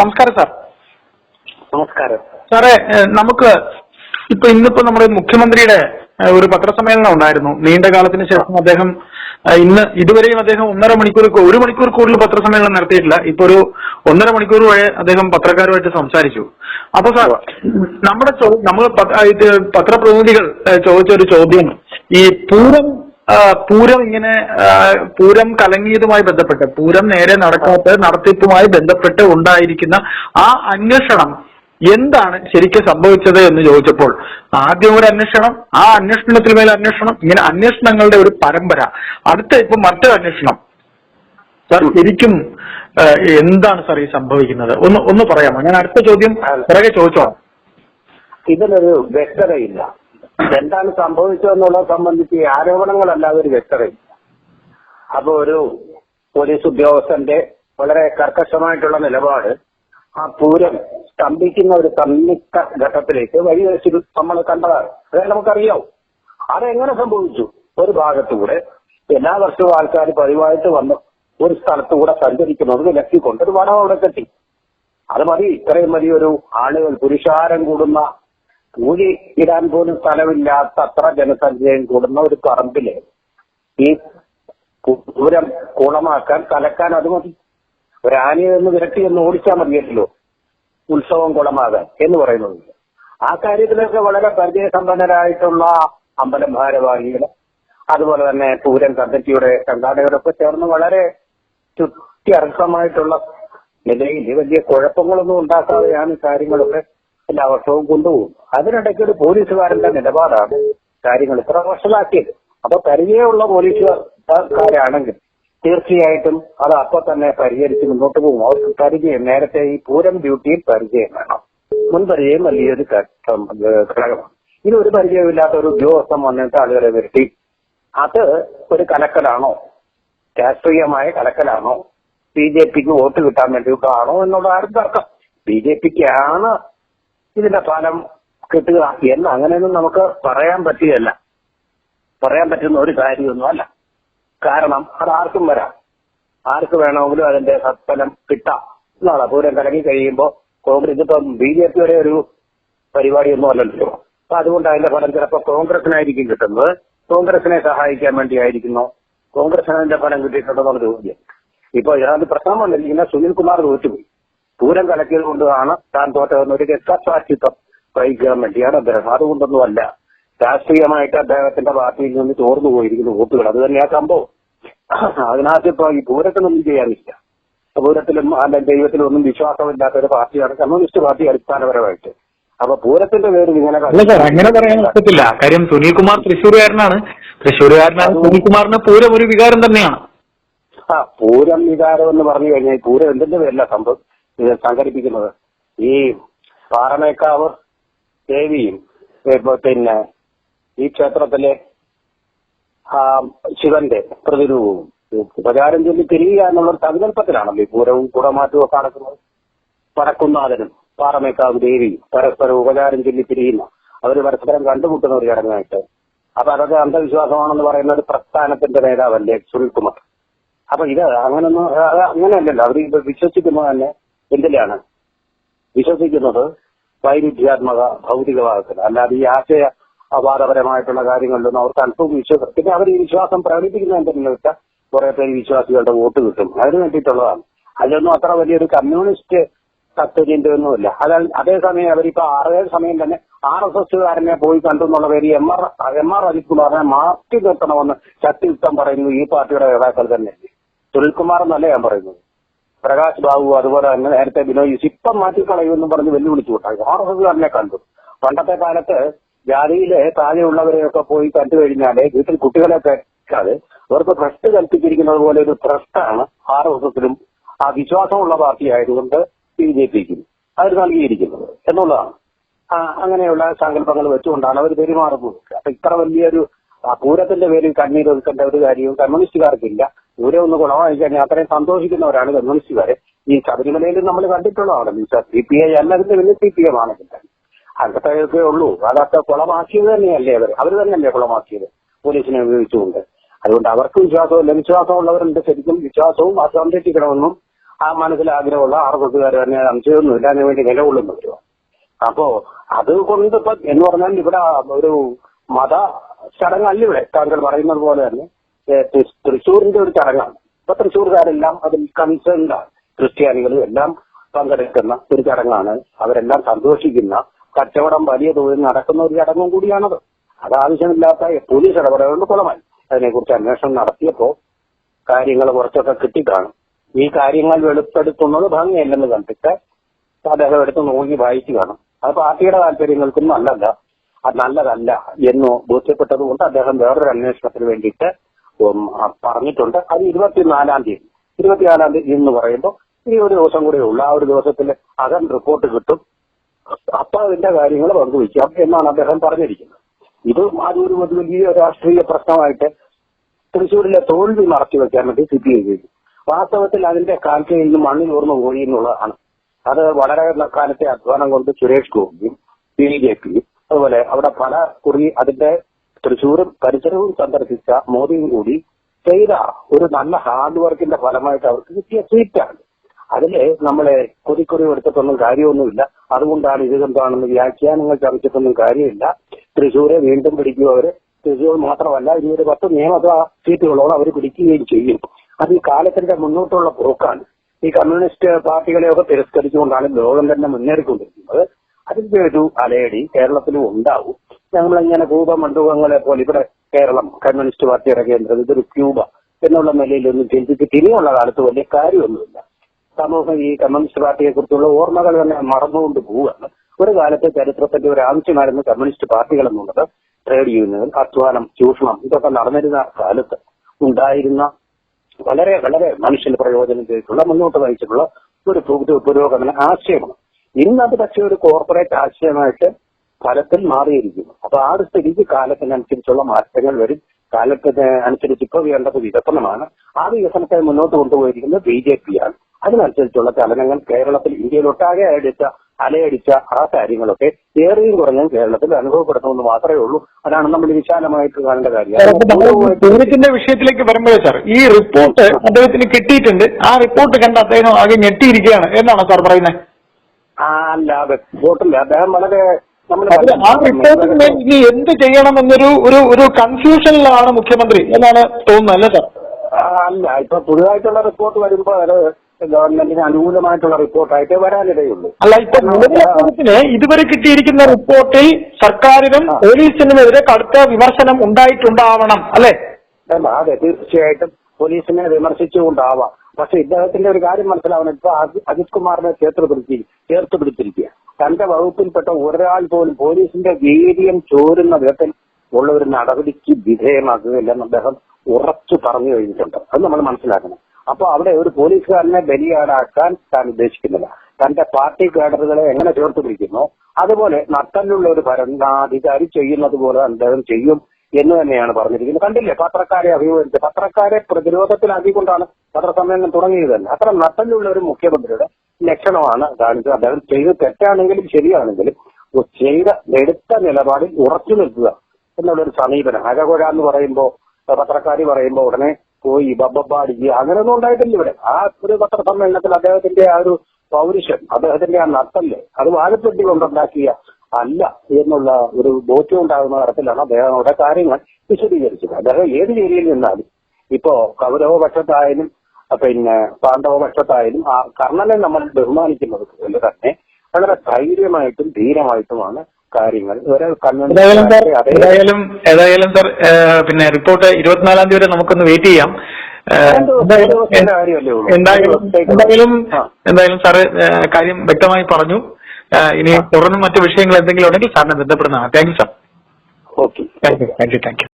നമസ്കാരം സാർ. നമസ്കാരം. സാറേ നമുക്ക് ഇപ്പൊ ഇന്നിപ്പോ നമ്മുടെ മുഖ്യമന്ത്രിയുടെ ഒരു പത്രസമ്മേളനം ഉണ്ടായിരുന്നു. നീണ്ട കാലത്തിന് ശേഷം അദ്ദേഹം ഇന്ന് ഇതുവരെയും അദ്ദേഹം ഒന്നര മണിക്കൂർ ഒരു മണിക്കൂർ കൂടുതൽ പത്രസമ്മേളനം നടത്തിയിട്ടില്ല. ഇപ്പൊ ഒരു ഒന്നര മണിക്കൂർ വരെ അദ്ദേഹം പത്രക്കാരുമായിട്ട് സംസാരിച്ചു. അപ്പൊ സാർ നമ്മുടെ നമ്മൾ പത്രപ്രതിനിധികൾ ചോദിച്ച ഒരു ചോദ്യം. ഈ പൂരം പൂരം ഇങ്ങനെ പൂരം കലങ്ങിയതുമായി ബന്ധപ്പെട്ട് പൂരം നേരെ നടക്കാത്ത നടത്തിപ്പുമായി ബന്ധപ്പെട്ട് ഉണ്ടായിരിക്കുന്ന ആ അന്വേഷണം എന്താണ് ശരിക്കും സംഭവിച്ചത് എന്ന് ചോദിച്ചപ്പോൾ ആദ്യം ഒരു അന്വേഷണം ആ അന്വേഷണത്തിൽ മേൽ അന്വേഷണം ഇങ്ങനെ അന്വേഷണങ്ങളുടെ ഒരു പരമ്പര. അടുത്ത ഇപ്പൊ മറ്റൊരു അന്വേഷണം. സാർ ശരിക്കും എന്താണ് സാർ ഈ സംഭവിക്കുന്നത്? ഒന്ന് ഒന്ന് പറയാമോ? ഞാൻ അടുത്ത ചോദ്യം പിറകെ ചോദിച്ചോളാം. ഇതിനൊരു വ്യക്തതയില്ല. എന്താണ് സംഭവിച്ചതെന്നുള്ളത് സംബന്ധിച്ച് ആരോപണങ്ങളല്ലാതെ ഒരു വ്യക്തതയില്ല. അപ്പൊ ഒരു പോലീസ് ഉദ്യോഗസ്ഥന്റെ വളരെ കർക്കശമായിട്ടുള്ള നിലപാട് ആ പൂരം സ്തംഭിക്കുന്ന ഒരു സംയുക്ത ഘട്ടത്തിലേക്ക് വഴിവെച്ച് നമ്മൾ കണ്ടതാണ്. അതായത് നമുക്കറിയാവും. അതെങ്ങനെ സംഭവിച്ചു? ഒരു ഭാഗത്തുകൂടെ എല്ലാ വർഷവും ആൾക്കാർ പതിവായിട്ട് വന്ന് ഒരു സ്ഥലത്തുകൂടെ സഞ്ചരിക്കുന്നത് വിലക്കിക്കൊണ്ട് ഒരു വടം അവിടെ കെട്ടി അത് മതി. ഇത്രയും വലിയൊരു ആളുകൾ പുരുഷാരം കൂടുന്ന കൂലി ഇടാൻ പോലും സ്ഥലമില്ലാത്ത അത്ര ജനസംഖ്യയും കൂടുന്ന ഒരു പറമ്പിൽ ഈ പൂരം കുളമാക്കാൻ കലക്കാൻ അത് മതി. ഒരു ആനയെ ഒന്ന് വിരട്ടി ഒന്ന് ഓടിച്ചാൽ മതിയല്ലോ ഉത്സവം കുളമാകാൻ എന്ന് പറയുന്നത്. ആ കാര്യത്തിലൊക്കെ വളരെ പരിചയസമ്പന്നരായിട്ടുള്ള അമ്പലം ഭാരവാഹികൾ അതുപോലെ തന്നെ പൂരം കമ്മിറ്റിയുടെ സംഘാടകരൊക്കെ ചേർന്ന് വളരെ ചുറ്റി അർഹമായിട്ടുള്ള നിലയിൽ വലിയ കുഴപ്പങ്ങളൊന്നും ഉണ്ടാക്കാതെയാണ് കാര്യങ്ങളൊക്കെ എല്ലാ വർഷവും കൊണ്ടുപോകും. അതിനിടയ്ക്ക് ഒരു പോലീസുകാരന്റെ നിലപാടാണ് കാര്യങ്ങൾ ഇത്ര വഷളാക്കിയത്. അപ്പൊ പരിചയമുള്ള പോലീസുകാരാണെങ്കിൽ തീർച്ചയായിട്ടും അത് അപ്പൊ തന്നെ പരിഹരിച്ച് മുന്നോട്ട് പോകും. അവർക്ക് പരിചയം നേരത്തെ ഈ പൂരം ഡ്യൂട്ടിയിൽ പരിചയം വേണം. മുൻപരിചയം വലിയൊരു ഘടകമാണ്. ഇത് ഒരു പരിചയമില്ലാത്ത ഒരു ഉദ്യോഗസ്ഥൻ വന്നിട്ട് ആളുകളെ വരുത്തി. അത് ഒരു കലക്കലാണോ? രാഷ്ട്രീയമായ കലക്കലാണോ? ബി ജെ പിക്ക് വോട്ട് കിട്ടാൻ വേണ്ടിയിട്ടാണോ എന്നുള്ള ആരും തർക്കം. ബി ജെ പിക്കാണ് ഇതിന്റെ ഫലം കിട്ടുക എന്ന് അങ്ങനെയൊന്നും നമുക്ക് പറയാൻ പറ്റുകയല്ല. പറയാൻ പറ്റുന്ന ഒരു കാര്യമൊന്നും അല്ല. കാരണം അത് ആർക്കും വരാം. ആർക്ക് വേണമെങ്കിലും അതിന്റെ സത്ഫലം കിട്ടാം എന്നാണ്. പൂരം കലങ്ങി കഴിയുമ്പോൾ കോൺഗ്രസ് ഇപ്പം ബി ജെ പിയുടെ ഒരു പരിപാടിയൊന്നും അല്ലല്ലോ. അപ്പൊ അതുകൊണ്ട് അതിന്റെ ഫലം ചിലപ്പോൾ കോൺഗ്രസിനായിരിക്കും കിട്ടുന്നത്. കോൺഗ്രസിനെ സഹായിക്കാൻ വേണ്ടിയായിരിക്കുന്നു. കോൺഗ്രസിന് അതിന്റെ ഫലം കിട്ടിയിട്ടുണ്ടെന്നുള്ള ചോദ്യം. ഇപ്പൊ ഇതിനകത്ത് പ്രശ്നം വന്നിരിക്കുന്ന സുനിൽ കുമാർ തോറ്റുപോയി. പൂരം കലക്കിയത് കൊണ്ടാണ് താൻ തോറ്റതെന്ന് ഒരു രക്തസാക്ഷിത്വം ഈ വേണ്ടിയാണ് അദ്ദേഹം. അതുകൊണ്ടൊന്നും അല്ല രാഷ്ട്രീയമായിട്ട് അദ്ദേഹത്തിന്റെ പാർട്ടിയിൽ നിന്ന് ചോർന്നു പോയിരിക്കുന്ന വോട്ടുകൾ. അത് തന്നെയാ സംഭവം. അതിനകത്ത് ഇപ്പൊ ഈ പൂരത്തിനൊന്നും ചെയ്യാനില്ല. പൂരത്തിലും അല്ലെ ദൈവത്തിലും ഒന്നും വിശ്വാസമില്ലാത്ത ഒരു പാർട്ടിയാണ് കമ്മ്യൂണിസ്റ്റ് പാർട്ടി അടിസ്ഥാനപരമായിട്ട്. അപ്പൊ പൂരത്തിന്റെ പേരിൽ ഇങ്ങനെ അല്ല സാർ അങ്ങനെ പറയാൻ പറ്റത്തില്ല. കാര്യം സുനിൽ കുമാർ തൃശ്ശൂരുകാരനാണ്. തൃശ്ശൂരുകാരനാണ് സുനിൽ കുമാറിന് പൂരം ഒരു വികാരം തന്നെയാണ്. ആ പൂരം വികാരം എന്ന് പറഞ്ഞു കഴിഞ്ഞാൽ പൂരം എന്തിന്റെ പേരിലാണ് സംഭവം? ഇത് സംഘടിപ്പിക്കുന്നത്. ഈ പാറമേക്കാവ് ദേവിയും പിന്നെ ഈ ക്ഷേത്രത്തിലെ ശിവന്റെ പ്രതിരൂപവും ഉപചാരം ചൊല്ലി തിരിയുക എന്നുള്ള സങ്കല്പത്തിലാണല്ലോ ഈ പൂരവും കുടമാറ്റവും ഒക്കെ നടക്കുന്നത്. പടക്കുന്നാഥനും പാറമേക്കാവ് ദേവിയും പരസ്പരം ഉപചാരം ചൊല്ലി തിരിയുന്ന അവർ പരസ്പരം കണ്ടുമുട്ടുന്ന ഒരു ചടങ്ങായിട്ട്. അപ്പൊ അതൊക്കെ അന്ധവിശ്വാസമാണെന്ന് പറയുന്ന ഒരു പ്രസ്ഥാനത്തിന്റെ നേതാവല്ലേ സുനിൽകുമാർ. അപ്പൊ ഇത് അങ്ങനൊന്നും അങ്ങനെയല്ലല്ലോ. അവർ വിശ്വസിക്കുന്നത് തന്നെ എന്തിലാണ് വിശ്വസിക്കുന്നത്? വൈരുദ്ധ്യാത്മക ഭൗതികവാദത്തിൽ. അല്ലാതെ ഈ ആശയ അപാദപരമായിട്ടുള്ള കാര്യങ്ങളിലൊന്നും അവർക്ക് അല്പവും വിശ്വാസം പിന്നെ അവർ ഈ വിശ്വാസം പ്രകടിപ്പിക്കുന്ന എന്തെന്ന് വെച്ചാൽ കുറെ പേര് വിശ്വാസികളുടെ വോട്ട് കിട്ടും. അതിന് വേണ്ടിയിട്ടുള്ളതാണ്. അതിലൊന്നും അത്ര വലിയൊരു കമ്മ്യൂണിസ്റ്റ് തത്വചിന്തയൊന്നുമില്ല. അതായത് അതേസമയം അവരിപ്പോ ആറേഴ് സമയം തന്നെ ആർ എസ് എസ്സുകാരനെ പോയി കണ്ടു എന്നുള്ള പേര് M R M R Ajith കുമാറിനെ മാറ്റി നിർത്തണമെന്ന് ശക്തിയുക്തം പറയുന്നത് ഈ പാർട്ടിയുടെ നേതാക്കൾ തന്നെ. സുനിൽകുമാർ എന്നല്ല ഞാൻ പറയുന്നത്. പ്രകാശ് ബാബു അതുപോലെ തന്നെ നേരത്തെ ബിനോയ് ഇപ്പം മാറ്റിക്കളയുമെന്നും പറഞ്ഞ് വെല്ലുവിളിച്ചു വിട്ടാൽ ആർ എസ് കണ്ടു. പണ്ടത്തെ കാലത്ത് ജാതിയിലെ താഴെയുള്ളവരെയൊക്കെ പോയി കണ്ടു കഴിഞ്ഞാൽ വീട്ടിൽ കുട്ടികളെ കേൾക്കാതെ അവർക്ക് ട്രസ്റ്റ് കൽപ്പിച്ചിരിക്കുന്നത് പോലെ ഒരു ട്രസ്റ്റാണ് ആർ എസ് എസിലും ആ വിശ്വാസമുള്ള പാർട്ടി ആയതുകൊണ്ട് ബി ജെ പിക്കും അവർ നൽകിയിരിക്കുന്നത് എന്നുള്ളതാണ്. അങ്ങനെയുള്ള സങ്കല്പങ്ങൾ വെച്ചുകൊണ്ടാണ് അവർ പെരുമാറുന്നത്. അപ്പൊ ഇത്ര വലിയൊരു പൂരത്തിന്റെ പേരിൽ കണ്ണീരൊതുക്കേണ്ട ഒരു കാര്യവും കമ്മ്യൂണിസ്റ്റുകാർക്കില്ല. പൂരം ഒന്ന് കഴിഞ്ഞാൽ അത്രയും സന്തോഷിക്കുന്നവരാണ് കമ്മ്യൂണിസ്റ്റുകാരെ ഈ ശബരിമലയിൽ നമ്മൾ കണ്ടിട്ടുള്ളതാണ്. മീൻസ് സി പി ഐ അല്ലതിന്റെ വലിയ സി പി എം ആണെങ്കിൽ അതൊക്കെ ഉള്ളൂ. അതൊക്കെ കുളമാക്കിയത് തന്നെയല്ലേ അവർ? അവർ തന്നെയല്ലേ കുളമാക്കിയത്? പോലീസിനെ ഉപയോഗിച്ചുകൊണ്ട്. അതുകൊണ്ട് അവർക്ക് വിശ്വാസമില്ല. വിശ്വാസമുള്ളവരുണ്ട് ശരിക്കും. വിശ്വാസവും സംരക്ഷിക്കണമെന്നും ആ മനസ്സിൽ ആഗ്രഹമുള്ള ആറ് കൂട്ടുകാർ തന്നെ സംശയമൊന്നുമില്ല അതിനു വേണ്ടി നിലകൊള്ളുന്നവരുമാണ് അപ്പോ അതുകൊണ്ട് ഇപ്പൊ എന്ന് പറഞ്ഞാൽ ഇവിടെ ഒരു മത ചടങ്ങല്ല ഇവിടെ. താങ്കൾ പറയുന്നത് പോലെ തന്നെ തൃശ്ശൂരിന്റെ ഒരു ചടങ്ങാണ്. ഇപ്പൊ തൃശ്ശൂർകാരെല്ലാം അതിൽ കൺസേൺഡ് ആണ്. ക്രിസ്ത്യാനികളും എല്ലാം പങ്കെടുക്കുന്ന ഒരു ചടങ്ങാണ്. അവരെല്ലാം സന്തോഷിക്കുന്ന കച്ചവടം വലിയ തോതിൽ നടക്കുന്ന ഒരു ചടങ്ങും കൂടിയാണത്. അത് ആവശ്യമില്ലാത്ത പോലീസ് ഇടപെടലുകൊണ്ട് കുളമായി അതിനെക്കുറിച്ച് അന്വേഷണം നടത്തിയപ്പോ കാര്യങ്ങൾ കുറച്ചൊക്കെ കിട്ടിക്കാണും. ഈ കാര്യങ്ങൾ വെളിപ്പെടുത്തുന്നത് ഭംഗിയല്ലെന്ന് കണ്ടിട്ട് അദ്ദേഹം എടുത്ത് നോക്കി വായിച്ചു കാണും. അത് പാർട്ടിയുടെ താല്പര്യങ്ങൾക്കും നല്ലല്ല അത് നല്ലതല്ല എന്ന് ബോധ്യപ്പെട്ടത് കൊണ്ട് അദ്ദേഹം വേറൊരു അന്വേഷണത്തിന് വേണ്ടിയിട്ട് പറഞ്ഞിട്ടുണ്ട്. അത് ഇരുപത്തിനാലാം തീയതി. ഇരുപത്തിനാലാം തീയതി എന്ന് പറയുമ്പോൾ ഈ ഒരു ദിവസം കൂടെ ഉള്ളു. ആ ഒരു ദിവസത്തിൽ അകം റിപ്പോർട്ട് കിട്ടും. അപ്പൊ അതിന്റെ കാര്യങ്ങൾ പങ്കുവയ്ക്കാം എന്നാണ് അദ്ദേഹം പറഞ്ഞിരിക്കുന്നത്. ഇത് അതൊരു വലിയ രാഷ്ട്രീയ പ്രശ്നമായിട്ട് തൃശ്ശൂരിലെ തോൽവി മറച്ചു വെക്കാൻ വേണ്ടി സി പി ഐ ചെയ്തു. വാസ്തവത്തിൽ അതിന്റെ കാൽക്കയിൽ നിന്ന് മണ്ണിൽ ഓർന്നു പോയി എന്നുള്ളതാണ്. അത് വളരെ കാലത്തെ അധ്വാനം കൊണ്ട് സുരേഷ് ഗോപിയും ബി ജെ പിയും അതുപോലെ അവിടെ പല കുറി അതിന്റെ തൃശ്ശൂരും പരിസരവും സന്ദർശിച്ച മോദിയും കൂടി ചെയ്ത ഒരു നല്ല ഹാർഡ് വർക്കിന്റെ ഫലമായിട്ട് അവർക്ക് കിട്ടിയ സീറ്റാണ് അതിൽ നമ്മളെ കൊതിക്കൊടി എടുത്തിട്ടൊന്നും കാര്യമൊന്നുമില്ല. അതുകൊണ്ടാണ് ഇത് എന്താണെന്ന് വ്യാഖ്യാനങ്ങൾ ചർച്ചിട്ടൊന്നും കാര്യമില്ല. തൃശൂരെ വീണ്ടും പിടിക്കും അവർ തൃശൂർ മാത്രമല്ല ഇനി ഒരു പത്ത് നിയമസഭാ സീറ്റുകളോളം അവർ പിടിക്കുകയും ചെയ്യും. അത് ഈ കാലത്തിന്റെ മുന്നോട്ടുള്ള പോക്കാണ്. ഈ കമ്മ്യൂണിസ്റ്റ് പാർട്ടികളെയൊക്കെ തിരസ്കരിച്ചുകൊണ്ടാണ് ലോകം തന്നെ മുന്നേറിക്കൊണ്ടിരിക്കുന്നത്. അതിന്റെ ഒരു അലയടി കേരളത്തിലും ഉണ്ടാവും. നമ്മളിങ്ങനെ കൂപ മണ്ഡപങ്ങളെ പോലെ ഇവിടെ കേരളം കമ്മ്യൂണിസ്റ്റ് പാർട്ടിയുടെ കേന്ദ്രം ഇതൊരു ക്യൂബ എന്നുള്ള നിലയിലൊന്നും ചിന്തിച്ചിട്ട് ഇനിയുള്ള കാലത്ത് വലിയ കാര്യമൊന്നുമില്ല. സമൂഹം ഈ കമ്മ്യൂണിസ്റ്റ് പാർട്ടിയെ കുറിച്ചുള്ള ഓർമ്മകൾ തന്നെ മറന്നുകൊണ്ട് പോവുകയാണ്. ഒരു കാലത്തെ ചരിത്രത്തിന്റെ ഒരു ആവശ്യമായിരുന്നു കമ്മ്യൂണിസ്റ്റ് പാർട്ടികൾ എന്നുള്ളത്. ട്രേഡ് യൂണിയനുകൾ അധ്വാനം ചൂഷണം ഇതൊക്കെ നടന്നിരുന്ന കാലത്ത് ഉണ്ടായിരുന്ന വളരെ വളരെ മനുഷ്യന് പ്രയോജനം ചെയ്തിട്ടുള്ള മുന്നോട്ട് നയിച്ചിട്ടുള്ള ഒരു പുരോഗമന ആശയമാണ്. ഇന്നത് പക്ഷേ ഒരു കോർപ്പറേറ്റ് ആശയമായിട്ട് ഫലത്തിൽ മാറിയിരിക്കുന്നു. അപ്പൊ ആ ഒരു സ്ഥിതിക്ക് കാലത്തിനനുസരിച്ചുള്ള മാറ്റങ്ങൾ വരും. കാലത്തിന് അനുസരിച്ച് ഇപ്പൊ വേണ്ടത് വികസനമാണ്. ആ വികസനത്തെ മുന്നോട്ട് കൊണ്ടുപോയിരിക്കുന്നത് ബി ജെ പി ആണ്. അതിനനുസരിച്ചുള്ള ചലനങ്ങൾ കേരളത്തിൽ ഇന്ത്യയിലൊട്ടാകെ അടിച്ച അലയടിച്ച ആ കാര്യങ്ങളൊക്കെ ഏറെയും കുറഞ്ഞും കേരളത്തിൽ അനുഭവപ്പെടുന്നുവെന്ന് മാത്രമേ ഉള്ളൂ. അതാണ് നമ്മൾ വിശാലമായിട്ട് കാണേണ്ട കാര്യം. വിഷയത്തിലേക്ക് വരുമ്പോഴേ സാർ ഈ റിപ്പോർട്ട് അദ്ദേഹത്തിന് കിട്ടിയിട്ടുണ്ട്. ആ റിപ്പോർട്ട് കണ്ട് അദ്ദേഹം ആകെ ഞെട്ടിയിരിക്കുകയാണ്. എന്നാണ് സാർ പറയുന്നത്? ആ അല്ല റിപ്പോർട്ടില്ല. അദ്ദേഹം വളരെ അതിൽ ആ റിപ്പോർട്ടിന് മേൽ ഇനി എന്ത് ചെയ്യണമെന്നൊരു ഒരു ഒരു കൺഫ്യൂഷനിലാണ് മുഖ്യമന്ത്രി എന്നാണ് തോന്നുന്നത് അല്ലേ സാർ? അല്ല ഇപ്പൊ പുതുതായിട്ടുള്ള റിപ്പോർട്ട് വരുമ്പോൾ അത് ഗവൺമെന്റിന് അനുകൂലമായിട്ടുള്ള റിപ്പോർട്ടായിട്ടേ വരാനിടയുള്ളൂ. അല്ല ഇപ്പൊ നിലവിലെ ഇതുവരെ കിട്ടിയിരിക്കുന്ന റിപ്പോർട്ടിൽ സർക്കാരിനും പോലീസിനുമെതിരെ കടുത്ത വിമർശനം ഉണ്ടായിട്ടുണ്ടാവണം അല്ലെ? അതെ തീർച്ചയായിട്ടും പോലീസിനെ വിമർശിച്ചുകൊണ്ടാവാം. പക്ഷെ ഇദ്ദേഹത്തിന്റെ ഒരു കാര്യം മനസ്സിലാവണം. ഇപ്പൊ അജി- അജിത് കുമാറിനെ ചേർത്ത് പിടിച്ചിരിക്കും ചേർത്ത് പിടിച്ചിരിക്കുക തന്റെ വകുപ്പിൽപ്പെട്ട ഒരാൾ പോലും പോലീസിന്റെ വീര്യം ചോരുന്ന വിധത്തിൽ ഉള്ള ഒരു നടപടിക്ക് വിധേയമാക്കുകയില്ലെന്ന് അദ്ദേഹം ഉറച്ചു പറഞ്ഞു കഴിഞ്ഞിട്ടുണ്ട്. അത് നമ്മൾ മനസ്സിലാക്കണം. അപ്പൊ അവിടെ ഒരു പോലീസുകാരനെ ബലിയാടാക്കാൻ താൻ ഉദ്ദേശിക്കുന്നില്ല. തന്റെ പാർട്ടി കേഡറുകളെ എങ്ങനെ ചേർത്ത് പിടിക്കുന്നു? അതുപോലെ നട്ടലുള്ള ഒരു ഭരണാധികാരി ചെയ്യുന്നത് പോലെ അദ്ദേഹം ചെയ്യും എന്ന് തന്നെയാണ് പറഞ്ഞിരിക്കുന്നത്. കണ്ടില്ലേ? പത്രക്കാരെ അഭിമുഖിച്ച് പത്രക്കാരെ പ്രതിരോധത്തിലാക്കിക്കൊണ്ടാണ് പത്രസമ്മേളനം തുടങ്ങിയത് തന്നെ അത്ര നട്ടലുള്ള ഒരു മുഖ്യമന്ത്രിയുടെ ലക്ഷണമാണ്. കാണിച്ചത് അദ്ദേഹം ചെയ്ത് തെറ്റാണെങ്കിലും ശരിയാണെങ്കിലും ചെയ്ത എടുത്ത നിലപാടിൽ ഉറച്ചു നിൽക്കുക എന്നുള്ളൊരു സമീപനം. അരകുഴ എന്ന് പറയുമ്പോ പത്രക്കാരി പറയുമ്പോ ഉടനെ പോയി ബബ്ബാടി അങ്ങനെയൊന്നും ഉണ്ടായിട്ടില്ല ഇവിടെ. ആ ഒരു പത്രസമ്മേളനത്തിൽ അദ്ദേഹത്തിന്റെ ആ ഒരു പൗരുഷം അദ്ദേഹത്തിന്റെ ആ നട്ടൽ അത് വാഴപ്പെട്ടി കൊണ്ടുണ്ടാക്കിയ അല്ല എന്നുള്ള ഒരു ബോധ്യം ഉണ്ടാകുന്ന തരത്തിലാണ് അദ്ദേഹം അവിടെ കാര്യങ്ങൾ വിശദീകരിച്ചത്. അദ്ദേഹം ഏത് രീതിയിൽ നിന്നാലും ഇപ്പോ കൗരവ പക്ഷത്തായാലും പിന്നെ പാണ്ഡവ പക്ഷത്തായാലും ആ കർണനെ നമ്മൾ ബഹുമാനിക്കുന്നത് പോലെ തന്നെ വളരെ ധൈര്യമായിട്ടും ധീരമായിട്ടുമാണ് കാര്യങ്ങൾ. ഏതായാലും ഏതായാലും സർ പിന്നെ റിപ്പോർട്ട് ഇരുപത്തിനാലാം തീയതി വരെ നമുക്കൊന്ന് വെയിറ്റ് ചെയ്യാം. എന്തായാലും എന്തായാലും എന്തായാലും സാറ് കാര്യം വ്യക്തമായി പറഞ്ഞു. ഇനി തുടർന്നും മറ്റു വിഷയങ്ങൾ എന്തെങ്കിലും ഉണ്ടെങ്കിൽ സാറിനെ ബന്ധപ്പെടുന്നതാണ്. Thank you sir okay. Thank you thank you thank you